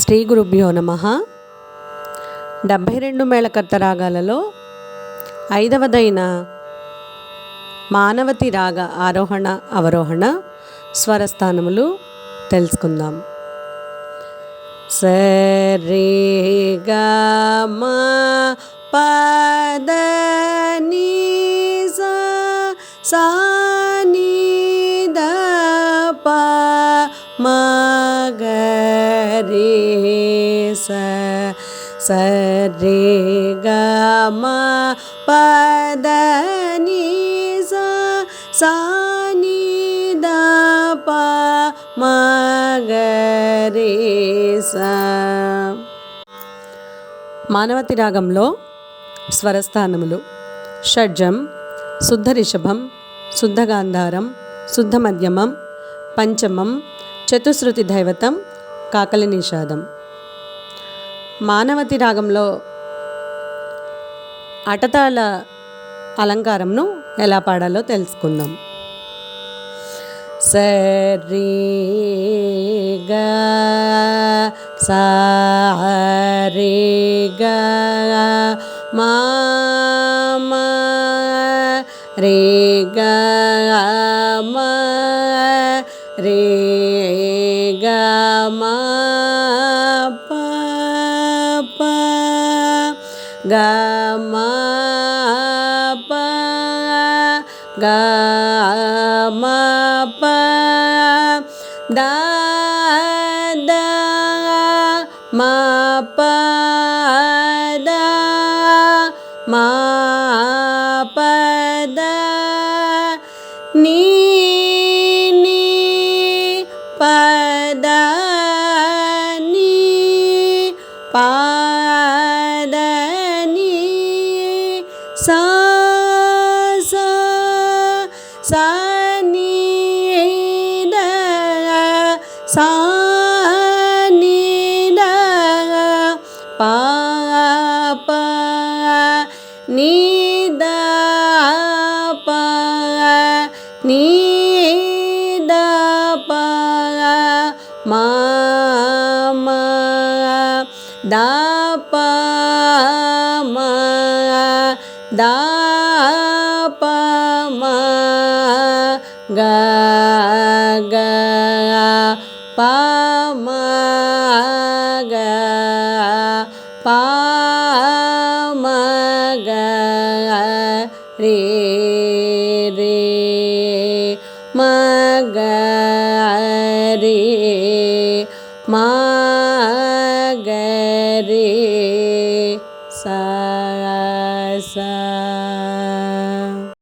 శ్రీ గురుభ్యో నమ. డెబ్భై రెండు మేళకర్త రాగాలలో ఐదవదైన మానవతి రాగ ఆరోహణ అవరోహణ స్వరస్థానములు తెలుసుకుందాం. సరే గా మా పద నీ ద ప మా గ రే స స రే గ పద నీ సా సా ద ప రే స మానవతి రాగంలో స్వరస్థానములు షడ్జం శుద్ధ రిషభం శుద్ధ గాంధారం శుద్ధ మధ్యమం పంచమం చతుశ్రుతి దైవతం కాకలి నిషాదం. మానవతి రాగంలో అటతాళ అలంకారంను ఎలా పాడాలో తెలుసుకుందాం. సరి గ సా గ మా మా రే గ మా re ga ma pa pa ga ma pa ga ma pa da da ma pa da ma pa da ni padani padani sa sa sa दा दा गया पगया पगया रि मि ग